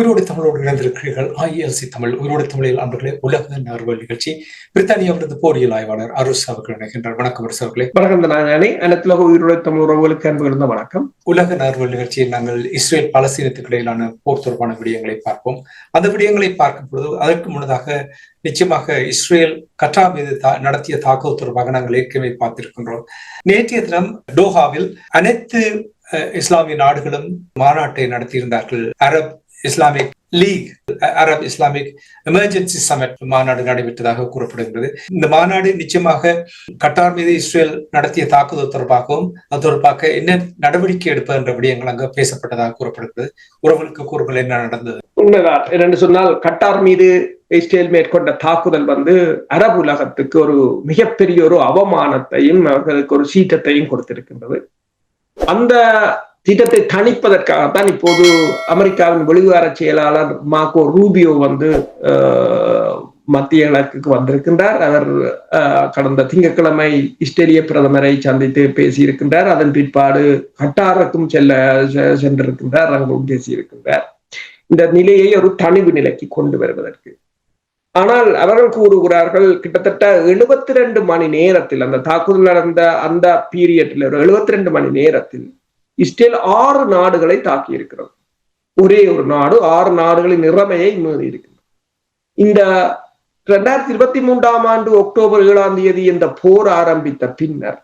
உயிரோடு தமிழோடு இணைந்திருக்கிறீர்கள். ஐஎல்சி தமிழ் உயிரோடு தமிழில் அன்பர்களே உலக நார்வல் நிகழ்ச்சி. பிரித்தானியா விருது போரியல் ஆய்வாளர் அருஸ் அவர்கள் இணைகின்றார். வணக்கம் அருஸ் அவர்களே. வணக்கம் நானே அனைத்துலக உயிரோட தமிழ் உறவுகளுக்கு அன்பு வணக்கம். உலக நார்வல் நிகழ்ச்சியில் நாங்கள் இஸ்ரேல் பாலஸ்தீனத்துக்கு இடையிலான போர் தொடர்பான விடயங்களை பார்ப்போம். அந்த விடயங்களை பார்க்கும் பொழுது அதற்கு முன்னதாக நிச்சயமாக இஸ்ரேல் கட்டா மீது நடத்திய தாக்குதல் தொடர்பாக நாங்கள் ஏற்கனவே பார்த்திருக்கின்றோம். நேற்றைய தினம் டோஹாவில் அனைத்து இஸ்லாமிய நாடுகளும் மாநாட்டை நடத்தியிருந்தார்கள். Arab Islamic league Arab Islamic emergency summit மாநாடு நடைபெற்றதாக கூறப்படுகிறது இந்த மாநாடு நிச்சயமாக கட்டார் மீது இஸ்ரேல் நடத்திய தாக்குதல் தொடர்பாகவும் அது தொடர்பாக என்ன நடவடிக்கை எடுப்பது என்ற விடயங்கள் அங்கு பேசப்பட்டதாக கூறப்படுகிறது. உறவுகளுக்கு கூறுகள் என்ன நடந்தது? உண்மைதான். என்று சொன்னால் கட்டார் மீது இஸ்ரேல் மேற்கொண்ட தாக்குதல் வந்து அரபு உலகத்துக்கு ஒரு மிகப்பெரிய ஒரு அவமானத்தையும் அவர்களுக்கு ஒரு சீற்றத்தையும் கொடுத்திருக்கின்றது. அந்த சீற்றத்தை தணிப்பதற்காகத்தான் இப்போது அமெரிக்காவின் வெளிவார செயலாளர் மார்க்கோ ரூபியோ வந்து மத்திய கிழக்குக்கு வந்திருக்கின்றார். அவர் கடந்த திங்கட்கிழமை இஸ்ரேலிய பிரதமரை சந்தித்து பேசியிருக்கின்றார். அதன் பிற்பாடு கட்டாருக்கும் செல்ல சென்றிருக்கின்றார். அங்கும் பேசியிருக்கின்றார். இந்த நிலையை ஒரு தணிவு நிலைக்கு கொண்டு வருவதற்கு. ஆனால் அவர்கள் கூறுகிறார்கள் கிட்டத்தட்ட 72 ரெண்டு மணி நேரத்தில் அந்த தாக்குதல் நடந்த அந்த பீரியட்ல ஒரு 72 ரெண்டு மணி நேரத்தில் இஸ்ரேல் ஆறு நாடுகளை தாக்கி இருக்கிறது ஒரே ஒரு நாடு ஆறு நாடுகளின் நிறமையை மீறி இருக்கிறது. இந்த ரெண்டாயிரத்தி இருபத்தி மூன்றாம் ஆண்டு அக்டோபர் ஏழாம் தேதி இந்த போர் ஆரம்பித்த பின்னர்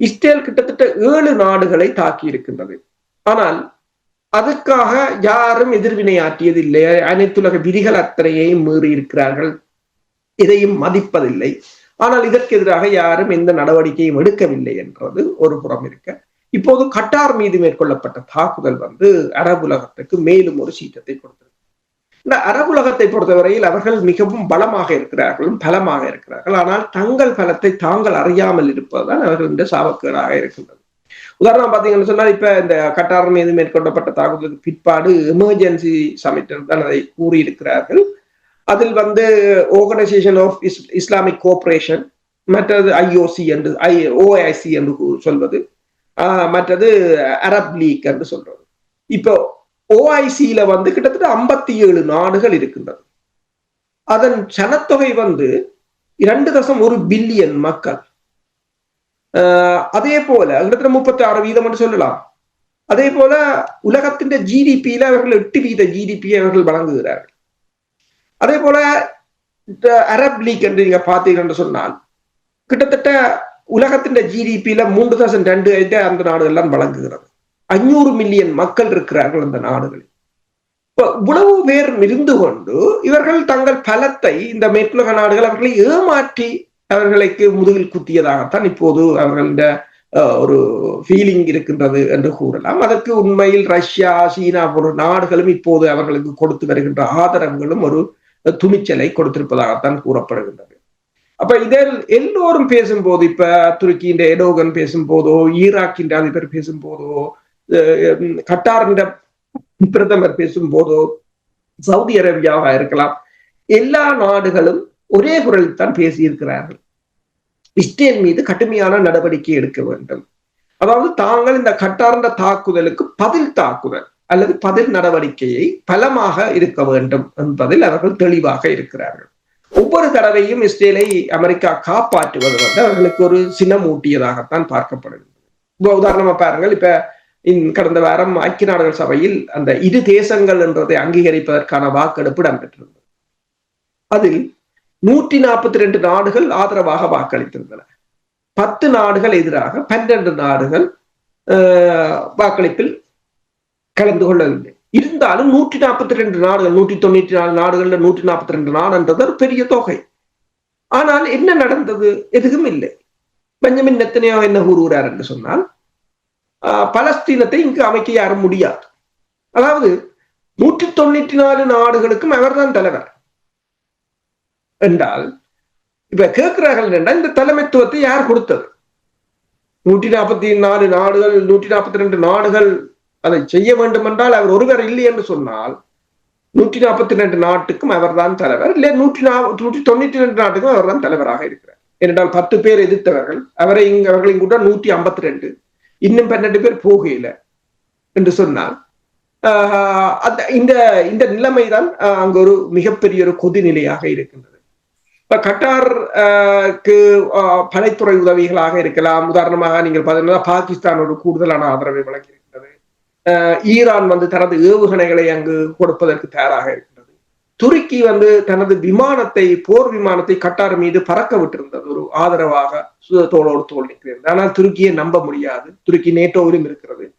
இஸ்ரேல் கிட்டத்தட்ட ஏழு நாடுகளை தாக்கி இருக்கின்றது ஆனால் அதுக்காக யாரும் எதிர்வினையாற்றியதில்லை அனைத்துலக விதிகள் அத்தனையையும் மீறி இருக்கிறார்கள். இதையும் மதிப்பதில்லை. ஆனால் இதற்கு எதிராக யாரும் எந்த நடவடிக்கையும் எடுக்கவில்லை என்றது ஒரு புறம் இருக்க இப்போது கட்டார் மீது மேற்கொள்ளப்பட்ட தாக்குதல் வந்து அரபுலகத்துக்கு மேலும் ஒரு சீற்றத்தை கொடுத்தது. இந்த அரபுலகத்தை பொறுத்தவரையில் அவர்கள் மிகவும் பலமாக இருக்கிறார்கள் பலமாக இருக்கிறார்கள். ஆனால் தங்கள் பலத்தை தாங்கள் அறியாமல் இருப்பதுதான் அவர்கள் இந்த சாபக்கேடாக இருக்கின்றது. உதாரணம் பார்த்தீங்கன்னு சொன்னால் இப்ப இந்த கட்டார் மீது மேற்கொள்ளப்பட்ட தாக்குதலுக்கு பிற்பாடு எமர்ஜென்சி சமிட்டர் தான் அதை கூறியிருக்கிறார்கள். அதில் வந்து ஆர்கனைசேஷன் ஆஃப் இஸ்லாமிக் கோஆபரேஷன் மற்றது ஐஓசி என்று ஐ ஓஐசி என்று சொல்வது. மற்றது அரப் லீக் என்று சொல்றது. இப்போ ஓஐசியில வந்து கிட்டத்தட்ட ஐம்பத்தி ஏழு நாடுகள் இருக்கின்றது. அதன் சனத்தொகை வந்து இரண்டு தசம் ஒரு பில்லியன் மக்கள். ஆஹ் அதே போல கிட்டத்தட்ட முப்பத்தி ஆறு வீதம் என்று சொல்லலாம். அதே போல உலகத்தின் ஜிடிபியில அவர்கள் எட்டு வீத ஜிடிபி அவர்கள் வழங்குகிறார்கள். அதே போல அரப் லீக் என்று நீங்க பார்த்தீங்கன்னு சொன்னால் கிட்டத்தட்ட உலகத்தின் ஜிடிபியில மூன்று தௌசண்ட் ரெண்டு அந்த நாடுகள்லாம் வழங்குகிறது. அஞ்சூறு மில்லியன் மக்கள் இருக்கிறார்கள் அந்த நாடுகளில். இப்போ இவ்வளவு பேர் இருந்து கொண்டு இவர்கள் தங்கள் பலத்தை இந்த மேற்குலக நாடுகள் அவர்களை ஏமாற்றி அவர்களுக்கு முதுகில் குத்தியதாகத்தான் இப்போது அவர்களுடைய ஒரு ஃபீலிங் இருக்கின்றது என்று கூறலாம். அதற்கு உண்மையில் ரஷ்யா சீனா போன்ற நாடுகளும் இப்போது அவர்களுக்கு கொடுத்து வருகின்ற ஆதரவுகளும் ஒரு துணிச்சலை கொடுத்திருப்பதாகத்தான் கூறப்படுகின்றது. அப்ப இதில் எல்லோரும் பேசும்போது இப்ப துருக்கியின் எடோகன் பேசும்போதோ ஈராக்கின் அதிபர் பேசும்போதோ கட்டார்ன்ற கட்டாரின் பிரதமர் பேசும்போதோ சவுதி அரேபியாவா இருக்கலாம். எல்லா நாடுகளும் ஒரே குரலில் தான் பேசியிருக்கிறார்கள். இஸ்ரேல் மீது கடுமையான நடவடிக்கை எடுக்க வேண்டும். அதாவது தாங்கள் இந்த கட்டார்ந்த தாக்குதலுக்கு பதில் தாக்குதல் அல்லது பதில் நடவடிக்கையை பலமாக இருக்க வேண்டும் என்பதில் அவர்கள் தெளிவாக இருக்கிறார்கள். ஒவ்வொரு தடவையும் இஸ்ரேலை அமெரிக்கா காப்பாற்றுவது வந்து அவர்களுக்கு ஒரு சினமூட்டியதாகத்தான் பார்க்கப்படுகிறது. இப்ப உதாரணமா பாருங்கள் இப்ப கடந்த வாரம் ஐக்கிய நாடுகள் சபையில் அந்த இரு தேசங்கள் என்றதை அங்கீகரிப்பதற்கான வாக்கெடுப்பு இடம்பெற்றிருந்தது. அதில் நூற்றி நாற்பத்தி ரெண்டு நாடுகள் ஆதரவாக வாக்களித்திருந்தன. பத்து நாடுகள் எதிராக பன்னிரண்டு நாடுகள் ஆஹ், வாக்களிப்பில் கலந்து கொள்ளவில்லை. இருந்தாலும் நூற்றி நாற்பத்தி ரெண்டு நாடுகள் நூற்றி தொண்ணூற்றி நாலு நாடுகள்ல நூற்றி நாற்பத்தி ரெண்டு நாடுன்றது ஒரு பெரிய தொகை. ஆனால் என்ன நடந்தது? எதுவும் இல்லை. பெஞ்சமின் நெத்தனையோ என்ன கூறுகிறார் என்று சொன்னால் ஆஹ், பலஸ்தீனத்தை இங்கு அமைக்க யாரும் முடியாது. அதாவது நூற்றி தொண்ணூற்றி நாலு நாடுகளுக்கும் அவர்தான் தலைவர். என்றால் இப்ப கேட்கிறார்கள் என்றால் இந்த தலைமைத்துவத்தை யார் கொடுத்தது? நூற்றி நாற்பத்தி நாலு நாடுகள் நூற்றி நாற்பத்தி ரெண்டு நாடுகள் அதை செய்ய வேண்டும் என்றால் அவர் ஒருவர் இல்லை என்று சொன்னால் நூற்றி நாற்பத்தி ரெண்டு நாட்டுக்கும் அவர்தான் தலைவர். இல்லை நூற்றி நா நூற்றி தொண்ணூற்றி ரெண்டு நாட்டுக்கும் அவர்தான் தலைவராக இருக்கிறார். ஏனென்றால் பத்து பேர் எதிர்த்தவர்கள் அவரை இங்க அவர்களின் கூட நூற்றி ஐம்பத்தி ரெண்டு இன்னும் பன்னெண்டு பேர் போகையில என்று சொன்னால் ஆஹ் அந்த இந்த இந்த நிலைமைதான் தான் அங்க ஒரு மிகப்பெரிய ஒரு கொதிநிலையாக இருக்கின்றது. இப்ப கட்டாருக்கு படைத்துறை உதவிகளாக இருக்கலாம். உதாரணமாக நீங்கள் பார்த்தீங்கன்னா பாகிஸ்தான் ஒரு கூடுதலான ஆதரவை வழங்கியிருக்கிறது ஈரான் வந்து தனது ஏவுகணைகளை அங்கு கொடுப்பதற்கு தயாராக இருக்கிறது துருக்கி வந்து தனது விமானத்தை போர் விமானத்தை கட்டார் மீது பறக்க விட்டிருந்தது. ஒரு ஆதரவாக தோளோடு தோல் நிற்கிறது. ஆனால் துருக்கியை நம்ப முடியாது. துருக்கி நேட்டோவிலும் இருக்கிறது.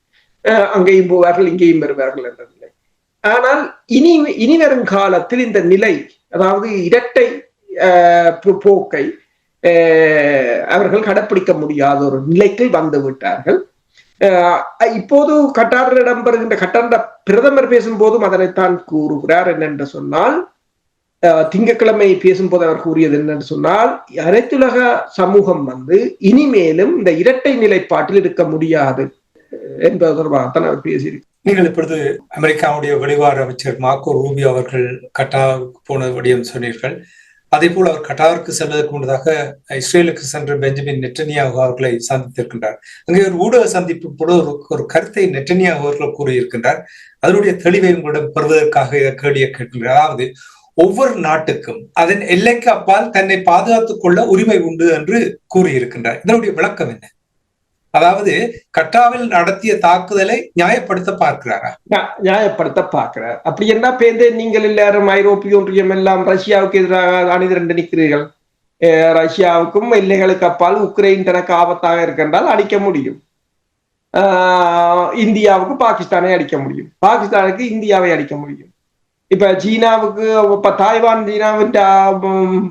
ஆஹ் அங்கேயும் போவார்கள் இங்கேயும் வருவார்கள் என்ற நிலை. ஆனால் இனி இனி வரும் காலத்தில் இந்த நிலை அதாவது இரட்டை ஆஹ் போக்கை ஆஹ் அவர்கள் கடைப்பிடிக்க முடியாத ஒரு நிலைக்கு வந்து விட்டார்கள். இப்போது கட்டாரில் இடம்பெறுகின்ற கட்டார பிரதமர் பேசும்போதும் அதனைத்தான் கூறுகிறார் என்னென்று சொன்னால் ஆஹ் பேசும்போது அவர் கூறியது என்னென்று சொன்னால் அனைத்துலக சமூகம் வந்து இனிமேலும் இந்த இரட்டை நிலைப்பாட்டில் இருக்க முடியாது என்பது தொடர்பாகத்தான் அவர் பேசியிருக்கிறார். நீங்கள் இப்பொழுது அமெரிக்காவுடைய வெளிவார அமைச்சர் மார்க்கோ ரூபி அவர்கள் கட்டாருக்கு போன விடயம் சொன்னீர்கள். அதே போல் அவர் கட்டாருக்கு செல்வதற்கு முன்னதாக இஸ்ரேலுக்கு சென்ற பெஞ்சமின் நெட்டனியாகு அவர்களை சந்தித்திருக்கின்றார். அங்கே ஒரு ஊடக சந்திப்பு கூட ஒரு ஒரு கருத்தை நெட்டனியாகு அவர்கள் கூறியிருக்கின்றார். அதனுடைய தெளிவை உங்களிடம் பெறுவதற்காக இதை கேள்வியை கேட்கின்றார் அதாவது ஒவ்வொரு நாட்டுக்கும் அதன் எல்லைக்கு அப்பால் தன்னை பாதுகாத்துக் கொள்ள உரிமை உண்டு என்று கூறியிருக்கின்றார். இதனுடைய விளக்கம் என்ன? அதாவது கட்டாவில் நடத்திய தாக்குதலை நியாயப்படுத்த பார்க்கிறாரா? நியாயப்படுத்த பார்க்கிறார். அப்படி என்ன பேருந்து நீங்கள் எல்லாரும் ஐரோப்பிய ஒன்றியம் எல்லாம் ரஷ்யாவுக்கு எதிராக அணிதிரண்டு நிற்கிறீர்கள்? ரஷ்யாவுக்கும் எல்லைகளுக்கு அப்பால் உக்ரைன் தனக்கு ஆபத்தாக இருக்கின்றால் அடிக்க முடியும். ஆஹ் இந்தியாவுக்கு பாகிஸ்தானை அடிக்க முடியும். பாகிஸ்தானுக்கு இந்தியாவை அடிக்க முடியும். இப்ப சீனாவுக்கு இப்ப தாய்வான் சீனாவின்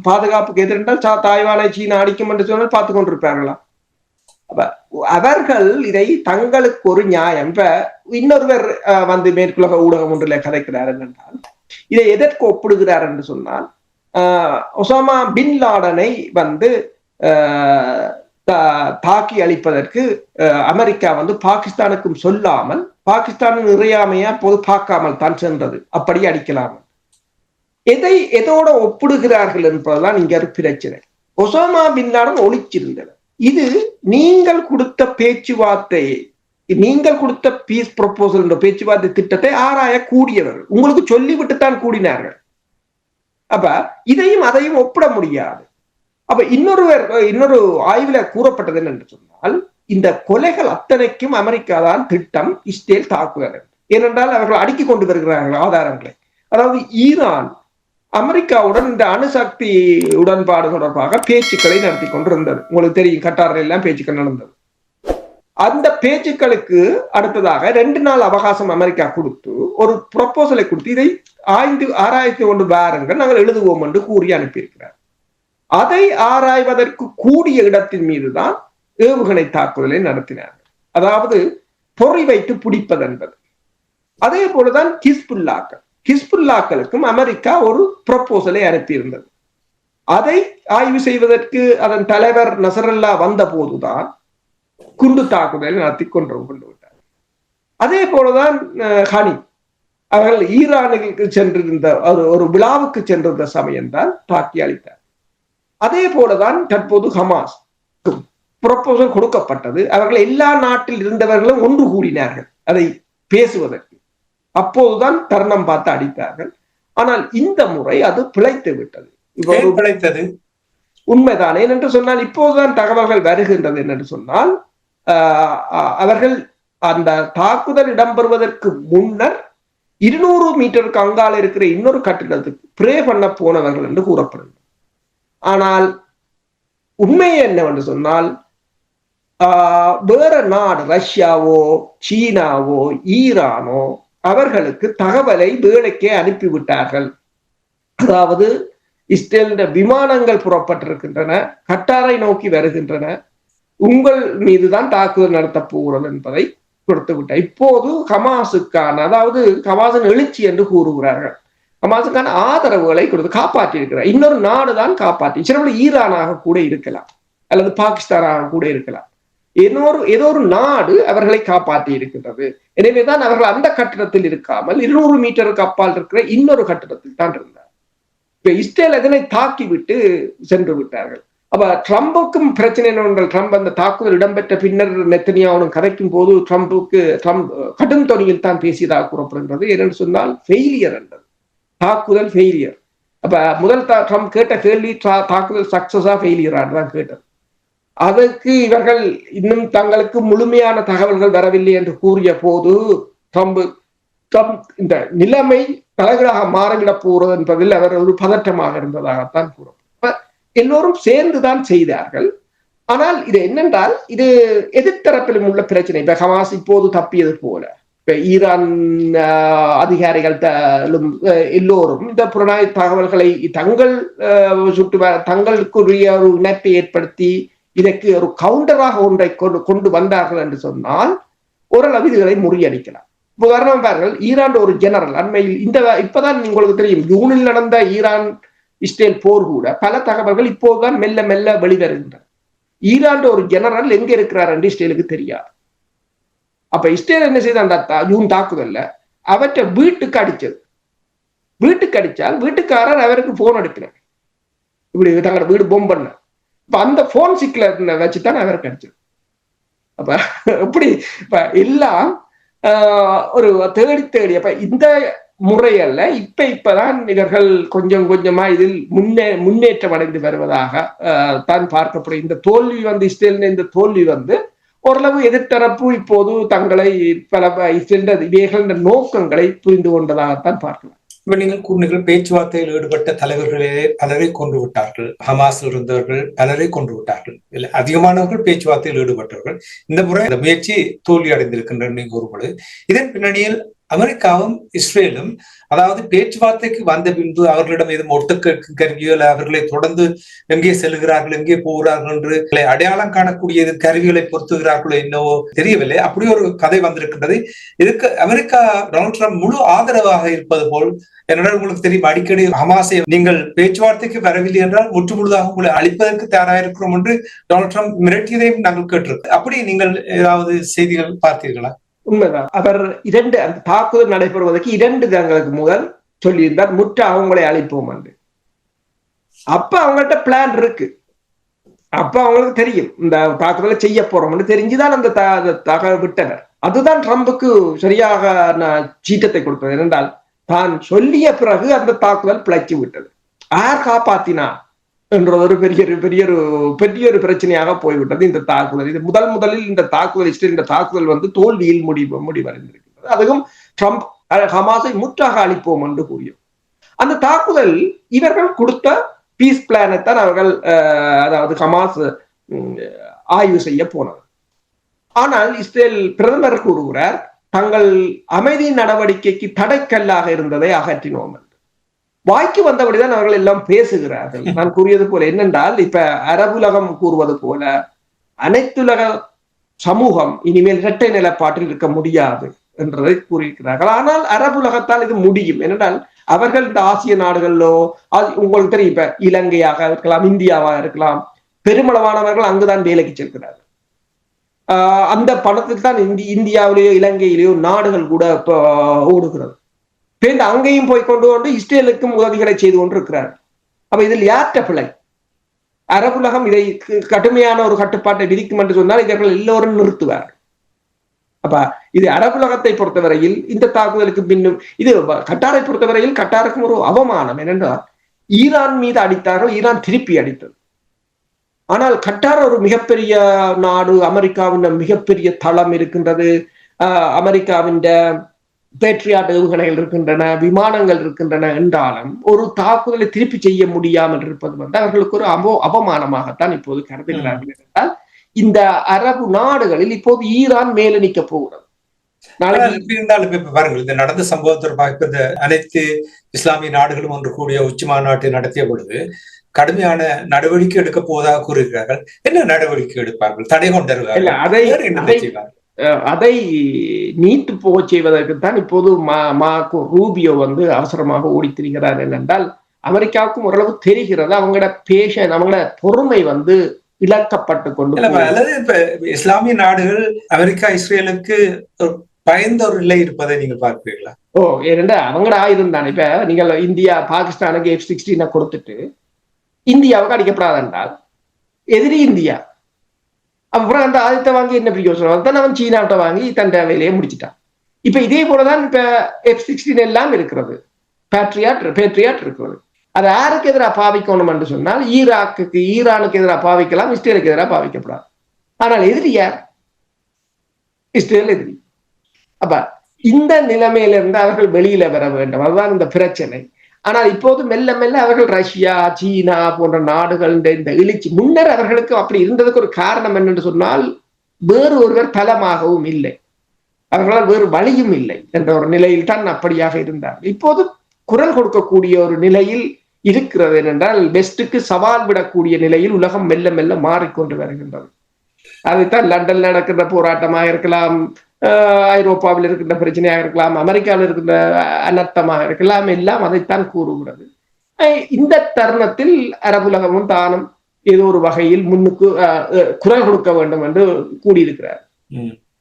பாதுகாப்புக்கு எதிரென்றால் தாய்வானை சீனா அடிக்கும் என்று சொன்னால் பார்த்து கொண்டிருப்பார்களா? அவர்கள் இதை தங்களுக்கு ஒரு நியாயம். இப்ப இன்னொருவர் அஹ், வந்து மேற்குலக ஊடகம் ஒன்றில் கதைக்கிறார் என்றால் இதை எதற்கு ஒப்பிடுகிறார் என்று சொன்னால் ஆஹ், ஒசாமா பின் லாடனை வந்து ஆஹ், தாக்கி அளிப்பதற்கு அமெரிக்கா வந்து பாகிஸ்தானுக்கும் சொல்லாமல் பாகிஸ்தானின் இறையாமையா பொது பார்க்காமல் தான் சென்றது. அப்படி அடிக்கலாம்? எதை எதோட ஒப்பிடுகிறார்கள் என்பதுதான் இங்க ஒரு பிரச்சனை. ஒசாமா பின் லாடன் ஒழிச்சிருந்தது இது நீங்கள் கொடுத்த பேச்சுவார்த்தையை நீங்கள் கொடுத்த பீஸ் ப்ரொபோசல் என்ற பேச்சுவார்த்தை திட்டத்தை ஆராய கூடியவர்கள். உங்களுக்கு சொல்லிவிட்டு தான் கூடினார்கள். அப்ப இதையும் அதையும் ஒப்பிட முடியாது. அப்ப இன்னொருவர் இன்னொரு ஆய்வுல கூறப்பட்டது என்னென்று சொன்னால் இந்த கொலைகள் அத்தனைக்கும் அமெரிக்கா தான் திட்டம் இஸ்ரேல் தாக்குதல். ஏனென்றால் அவர்கள் அடுக்கிக் கொண்டு வருகிறார்கள் ஆதாரங்களை. அதாவது ஈரான் அமெரிக்காவுடன் இந்த அணுசக்தி உடன்பாடு தொடர்பாக பேச்சுக்களை நடத்தி கொண்டிருந்தது. உங்களுக்கு தெரியும் கட்டாரில் எல்லாம் பேச்சுக்கள் நடந்தது. அந்த பேச்சுக்களுக்கு அடுத்ததாக ரெண்டு நாள் அவகாசம் அமெரிக்கா கொடுத்து ஒரு ப்ரொபோசலை கொடுத்து இதை ஆய்ந்து ஆராய்ச்சி கொண்டு வாருங்கள் நாங்கள் எழுதுவோம் என்று கூறி அனுப்பியிருக்கிறார். அதை ஆராய்வதற்கு கூடிய இடத்தின் மீதுதான் ஏவுகணை தாக்குதலை நடத்தினார்கள். அதாவது பொறி வைத்து பிடிப்பது என்பது அதே போலதான் கிஸ்புல்லாக்கள். ஹிஸ்புல்லாக்களுக்கும் அமெரிக்கா ஒரு ப்ரொபோசலை அனுப்பியிருந்தது. அதை ஆய்வு செய்வதற்கு அதன் தலைவர் நசரல்லா வந்த போதுதான் குண்டு தாக்குதலை நடத்தி கொண்டு கொண்டு விட்டார். அதே போலதான் ஹனி. அவர்கள் ஈரானுக்கு சென்றிருந்த ஒரு ஒரு விழாவுக்கு சென்றிருந்த சமயம்தான் தாக்கி அளித்தார். அதே போலதான் தற்போது ஹமாஸ் ப்ரொப்போசல் கொடுக்கப்பட்டது. அவர்கள் எல்லா நாட்டில் இருந்தவர்களும் ஒன்று கூடினார்கள். அதை பேசுவதற்கு. அப்போதுதான் தருணம் பார்த்து அடித்தார்கள். ஆனால் இந்த முறை அது பிழைத்து விட்டது. பிழைத்தது? உண்மைதான் ஏனென்று சொன்னால் இப்போதுதான் தகவல்கள் வருகின்றது என்னென்று சொன்னால் அவர்கள் அந்த தாக்குதல் இடம்பெறுவதற்கு முன்னர் இருநூறு மீட்டருக்கு அங்கால இருக்கிற இன்னொரு கட்டிடத்துக்கு பிரே பண்ண போனவர்கள் என்று கூறப்படுகிறது. ஆனால் உண்மை என்னவென்று சொன்னால் ஆஹ், வேற நாடு ரஷ்யாவோ சீனாவோ ஈரானோ அவர்களுக்கு தகவலை வேலைக்கே அனுப்பிவிட்டார்கள். அதாவது இஸ்ரேலின் விமானங்கள் புறப்பட்டிருக்கின்றன கட்டாரை நோக்கி வருகின்றன உங்கள் மீதுதான் தாக்குதல் நடத்தப் போகிறது என்பதை கொடுத்து விட்டார் இப்போது ஹமாஸுக்கான அதாவது ஹமாசின் எழுச்சி என்று கூறுகிறார்கள். ஹமாஸுக்கான ஆதரவுகளை கொடுத்து காப்பாற்றி இருக்கிறார் இன்னொரு நாடு தான் காப்பாற்றி சில ஈரானாக கூட இருக்கலாம் அல்லது பாகிஸ்தானாக கூட இருக்கலாம். இன்னொரு ஏதோ ஒரு நாடு அவர்களை காப்பாற்றி இருக்கின்றது எனவேதான் அவர்கள் அந்த கட்டிடத்தில் இருக்காமல் இருநூறு மீட்டருக்கு அப்பால் இருக்கிற இன்னொரு கட்டிடத்தில் தான் இருந்தார். இப்ப இஸ்ரேல் அதனை தாக்கி விட்டு சென்று விட்டார்கள். அப்ப ட்ரம்புக்கும் பிரச்சனை என்னவென்றால் ட்ரம்ப் அந்த தாக்குதல் இடம்பெற்ற பின்னர் நெத்தனியாவுடன் கதைக்கும் போது ட்ரம்புக்கு ட்ரம்ப் கடும் தொனியில் தான் பேசியதாக கூறப்படுகின்றது. ஏனென்று சொன்னால் ஃபெயிலியர் என்றது. தாக்குதல் ஃபெயிலியர் அப்ப முதல் ட்ரம்ப் கேட்ட கேள்வி தாக்குதல் சக்சஸா ஃபெயிலியரான்னு தான் கேட்டது. அதற்கு இவர்கள் இன்னும் தங்களுக்கு முழுமையான தகவல்கள் வரவில்லை என்று கூறிய போது ட்ரம்ப் ட்ரம்ப் இந்த நிலைமை தலைகளாக மாறிவிடப் போகிறது என்பதில் அவர் ஒரு பதற்றமாக இருந்ததாகத்தான் கூறும் எல்லோரும் சேர்ந்துதான் செய்தார்கள். ஆனால் இது என்னென்றால் இது எதிர்த்தரப்பிலும் உள்ள பிரச்சனை. இப்ப ஹமாஸ் இப்போது தப்பியது போல. இப்ப ஈரான் அதிகாரிகள் எல்லோரும் இந்த புலனாய் தகவல்களை தங்கள் சுட்டு தங்களுக்குரிய ஒரு இணைப்பை ஏற்படுத்தி இதற்கு ஒரு கவுண்டராக ஒன்றை கொண்டு கொண்டு வந்தார்கள் என்று சொன்னால் ஓரளவு இதுகளை முறியடிக்கலாம். உதாரணம் பாருங்கள் ஈரான் ஒரு ஜெனரல் அண்மையில் இந்த இப்பதான் உங்களுக்கு தெரியும் ஜூனில் நடந்த ஈரான் இஸ்ரேல் போர் கூட பல தகவல்கள் இப்போதுதான் மெல்ல மெல்ல வெளிவருகின்றன. ஈரான் ஒரு ஜெனரல் எங்க இருக்கிறார் என்று இஸ்ரேலுக்கு தெரியாது. அப்ப இஸ்ரேல் என்ன செய்த அந்த தா- ஜூன் தாக்குதல்ல அவற்றை வீட்டுக்கு அடிச்சது வீட்டுக்கு அடிச்சால் வீட்டுக்காரர் அவருக்கு போன் அனுப்பினார் இப்படி தங்களோட வீடு பொம் பண்ண இப்ப அந்த போன் சிக்கல வச்சுதான் அவர் கிடைச்சது அப்ப எப்படி இப்ப எல்லாம் ஆஹ், ஒரு தேடி தேடி அப்ப இந்த முறையல்ல இப்ப இப்பதான் இவர்கள் கொஞ்சம் கொஞ்சமா இதில் முன்னே முன்னேற்றம் அடைந்து வருவதாக ஆஹ், தான் பார்க்கப்படும் இந்த தோல்வி வந்து இஸ்ரேலின் இந்த தோல்வி வந்து ஓரளவு எதிர்த்தரப்பு இப்போது தங்களை பல இஸ்ரேலின் இவைகளின் நோக்கங்களை புரிந்து கொண்டதாகத்தான் பார்க்கலாம். இப்ப நீங்கள் பேச்சுவார்த்தையில் ஈடுபட்ட தலைவர்களே பலரை கொன்று விட்டார்கள். ஹமாஸில் இருந்தவர்கள் பலரை கொன்று விட்டார்கள். இல்ல அதிகமானவர்கள் பேச்சுவார்த்தையில் ஈடுபட்டவர்கள். இந்த முறை இந்த முயற்சி தோல்வி அடைந்திருக்கின்றன நீங்க இதன் பின்னணியில் அமெரிக்காவும் இஸ்ரேலும் அதாவது பேச்சுவார்த்தைக்கு வந்த பின்பு அவர்களிடம் எதுவும் ஒட்டு கேட்கும் கருவியோ அவர்களை தொடர்ந்து எங்கே செல்கிறார்கள் எங்கே போகிறார்கள் என்று அடையாளம் காணக்கூடிய கருவிகளை பொருத்துகிறார்களோ என்னவோ தெரியவில்லை. அப்படி ஒரு கதை வந்திருக்கின்றது. இதுக்கு அமெரிக்கா டொனால்ட் ட்ரம்ப் முழு ஆதரவாக இருப்பது போல் என்னடா உங்களுக்கு தெரியும். அடிக்கடி ஹமாசை நீங்கள் பேச்சுவார்த்தைக்கு வரவில்லை என்றால் முற்று முழுதாக உங்களை அழிப்பதற்கு தயாராக இருக்கிறோம் என்று டொனால்ட் ட்ரம்ப் மிரட்டியதையும் நாங்கள் கேட்டிருக்கோம். அப்படி நீங்கள் ஏதாவது செய்திகள் பார்த்தீர்களா? உண்மைதான். அவர் இரண்டு அந்த தாக்குதல் நடைபெறுவதற்கு இரண்டு தினங்களுக்கு முதல் சொல்லியிருந்தார் முற்ற அவங்களை அழைப்போம் என்று. அப்ப அவங்கள்ட்ட பிளான் இருக்கு. அப்ப அவங்களுக்கு தெரியும் இந்த தாக்குதலை செய்ய போறோம்னு தெரிஞ்சுதான் அந்த த- தகவல் விட்டனர். அதுதான் ட்ரம்புக்கு சரியாக நான் சீட்டத்தை கொடுத்தது. என்றால் தான் சொல்லிய பிறகு அந்த தாக்குதல் பிழைச்சு விட்டது. யார் காப்பாத்தினா என்ற ஒரு பெரிய ஒரு பெரிய ஒரு பெரிய ஒரு பிரச்சனையாக போய்விட்டது இந்த தாக்குதல். இது முதல் முதலில் இந்த தாக்குதல் இஸ்ரேல் இந்த தாக்குதல் வந்து தோல்வியில் முடிவு முடிவடைந்திருக்கிறது அதுவும் ட்ரம்ப் ஹமாஸை முற்றாக அளிப்போம் என்று கூறியும் அந்த தாக்குதல் இவர்கள் கொடுத்த பீஸ் பிளானைத்தான் அவர்கள் அஹ், அதாவது ஹமாஸ் ஆய்வு செய்ய போனது. ஆனால் இஸ்ரேல் பிரதமர் கூறுகிறார் தங்கள் அமைதி நடவடிக்கைக்கு தடைக்கல்லாக இருந்ததை அகற்றினோம். வாய்க்கு வந்தபடிதான் அவர்கள் எல்லாம் பேசுகிறார்கள். நான் கூறியது போல என்னென்றால் இப்ப அரபுலகம் கூறுவது போல அனைத்துலக சமூகம் இனிமேல் இரட்டை நிலப்பாட்டில் இருக்க முடியாது என்றதை கூறியிருக்கிறார்கள். ஆனால் அரபுலகத்தால் இது முடியும். என்னென்றால் அவர்கள் இந்த ஆசிய நாடுகளிலோ உங்களுக்கு தெரியும் இப்ப இலங்கையாக இருக்கலாம் இந்தியாவாக இருக்கலாம் பெருமளவானவர்கள் அங்குதான் வேலைக்கு செல்கிறார்கள். ஆஹ் அந்த பணத்துக்கு தான் இந்தி இந்தியாவிலேயோ இலங்கையிலேயோ நாடுகள் கூட இப்போ ஓடுகிறது. பேருந்து அங்கேயும் போய் கொண்டு கொண்டு இஸ்ரேலுக்கும் உதவிகளை செய்து கொண்டிருக்கிறார். அப்ப இதில் யார்கிட்ட பிழை? அரபுலகம் இதை கடுமையான ஒரு கட்டுப்பாட்டை விதிக்கும் என்று சொன்னால் இவர்கள் எல்லோரும் நிறுத்துவார் அப்ப இது அரபுலகத்தை பொறுத்தவரையில் இந்த தாக்குதலுக்கு பின்னும் இது கட்டாரை பொறுத்தவரையில் கட்டாருக்கும் ஒரு அவமானம் என்னென்றால் ஈரான் மீது அடித்தார்கள் ஈரான் திருப்பி அடித்தது. ஆனால் கட்டார் ஒரு மிகப்பெரிய நாடு அமெரிக்காவின் மிகப்பெரிய தளம் இருக்கின்றது. ஆஹ் அமெரிக்காவின் பேட்ரியாட் ஏவுகணைகள் இருக்கின்றன விமானங்கள் இருக்கின்றன என்றாலும் ஒரு தாக்குதலை திருப்பி செய்ய முடியாமல் இருப்பது வந்து அவர்களுக்கு ஒரு அபோ அபமானமாகத்தான் இப்போது கருதுகிறார்கள். என்றால் இந்த அரபு நாடுகளில் இப்போது ஈரான் மேல நிற்க போகிறது. இருந்தாலும் இப்ப பாருங்கள் இந்த நடந்த சம்பவம் தொடர்பாக இந்த அனைத்து இஸ்லாமிய நாடுகளும் ஒன்று கூடிய உச்சி மாநாட்டை நடத்திய பொழுது கடுமையான நடவடிக்கை எடுக்க போவதாக கூறுகிறார்கள். என்ன நடவடிக்கை எடுப்பார்கள்? தடை இல்ல கொண்டிருக்கார்கள் அதை நீட்டு போக செய்வதற்குத்தான் இப்போது மா மார்க்கோ ரூபியோ வந்து அவசரமாக ஓடித் திரிகிறார் என்னென்றால் அமெரிக்காவுக்கும் ஓரளவு தெரிகிறது. அவங்களோட பேஷன் அவங்களோட பொறுமை வந்து இழக்கப்பட்டு கொண்டு. அல்லது இப்ப இஸ்லாமிய நாடுகள் அமெரிக்கா இஸ்ரேலுக்கு பயந்த ஒரு நிலை இருப்பதை நீங்கள் பார்க்கிறீர்களா? ஓ ஏனென்றா அவங்களோட ஆயுதம் தானே. இப்ப நீங்கள் இந்தியா பாகிஸ்தானுக்கு எஃப் சிக்ஸ்டீனை கொடுத்துட்டு இந்தியாவுக்கு அடிக்கப்படாது என்றால் எதிரி இந்தியா அப்புறம் அந்த ஆதித்த வாங்கி என்ன பிரயோசனம் தான் அவன் சீனாவிட்ட வாங்கி தன் வேலையை முடிச்சிட்டான். இப்ப இதே போலதான் இப்ப எஃப் சிக்ஸ்டீன் எல்லாம் இருக்கிறது. பேட்ரியாட் பேட்ரியாட் இருக்கிறது. அது யாருக்கு எதிராக பாவிக்கணும் என்று சொன்னால் ஈராக்குக்கு ஈரானுக்கு எதிராக பாவிக்கலாம் இஸ்ரேலுக்கு எதிராக பாவிக்கப்படாது. ஆனால் எதிரி யார்? இஸ்ரேல் எதிரி. அப்ப இந்த நிலைமையிலிருந்து அவர்கள் வெளியில வர வேண்டும். அதுதான் இந்த பிரச்சனை. ஆனால் இப்போது மெல்ல மெல்ல அவர்கள் ரஷ்யா சீனா போன்ற நாடுகள் இந்த எழுச்சி முன்னர் அவர்களுக்கு அப்படி இருந்ததுக்கு ஒரு காரணம் என்னென்று சொன்னால் வேறு ஒருவர் தளமாகவும் இல்லை. அவர்களால் வேறு வழியும் இல்லை என்ற ஒரு நிலையில் தான் அப்படியாக இருந்தார். இப்போது குரல் கொடுக்கக்கூடிய ஒரு நிலையில் இருக்கிறது என்னென்றால் வெஸ்டுக்கு சவால் விடக்கூடிய நிலையில் உலகம் மெல்ல மெல்ல மாறிக்கொண்டு வருகின்றது. அதுதான் லண்டன் நடக்கின்ற போராட்டமாக இருக்கலாம் ஐரோப்பாவில் இருக்கின்ற பிரச்சனையாக இருக்கலாம் அமெரிக்காவில் இருக்கின்ற அனர்த்தமாக இருக்கலாம் எல்லாம் அதைத்தான் கூறுகிறது. இந்த தருணத்தில் அரபுலகமும் தானும் ஏதோ ஒரு வகையில் முன்னுக்கு குரல் கொடுக்க வேண்டும் என்று கூடியிருக்கிறார்.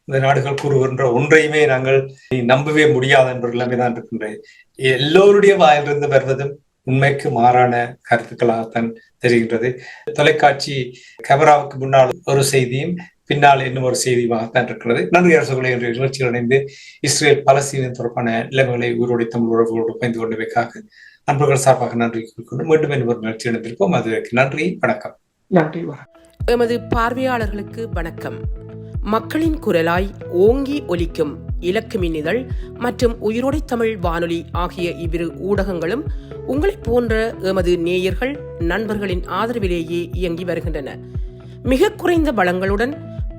இந்த நாடுகள் கூறுகின்ற ஒன்றையுமே நாங்கள் நம்பவே முடியாது என்ற தான் இருக்கின்றது எல்லோருடைய வாயிலிருந்து வருவதும் உண்மைக்கு மாறான கருத்துக்களாகத்தான் தெரிகின்றது. தொலைக்காட்சி கேமராவுக்கு முன்னால் ஒரு செய்தியும் பின்னால் இன்னும் ஒரு செய்தியுமாகத்தான் இருக்கிறது. நன்றி அரசுகளை என்ற நிகழ்ச்சியில் இணைந்து இஸ்ரேல் பலஸ்தீனம் தொடர்பான நிலைமைகளை உயிரோடை தமிழ் உறவுகளோடு பயந்து கொண்டமைக்காக அன்பர்கள் சார்பாக நன்றி கூறிக்கொண்டு மீண்டும் இன்னும் ஒரு நிகழ்ச்சி இணைந்திருப்போம். அதுக்கு நன்றி வணக்கம். நன்றி எமது பார்வையாளர்களுக்கு வணக்கம். மக்களின் குரலாய் ஓங்கி ஒலிக்கும் இலக்கு மின்னிதழ் மற்றும் உயிரோடை தமிழ் வானொலி ஆகிய இவ்விரு ஊடகங்களும் உங்களைப் போன்ற எமது நேயர்கள் நண்பர்களின் ஆதரவிலேயே இயங்கி வருகின்றன. மிக குறைந்த வளங்களுடன்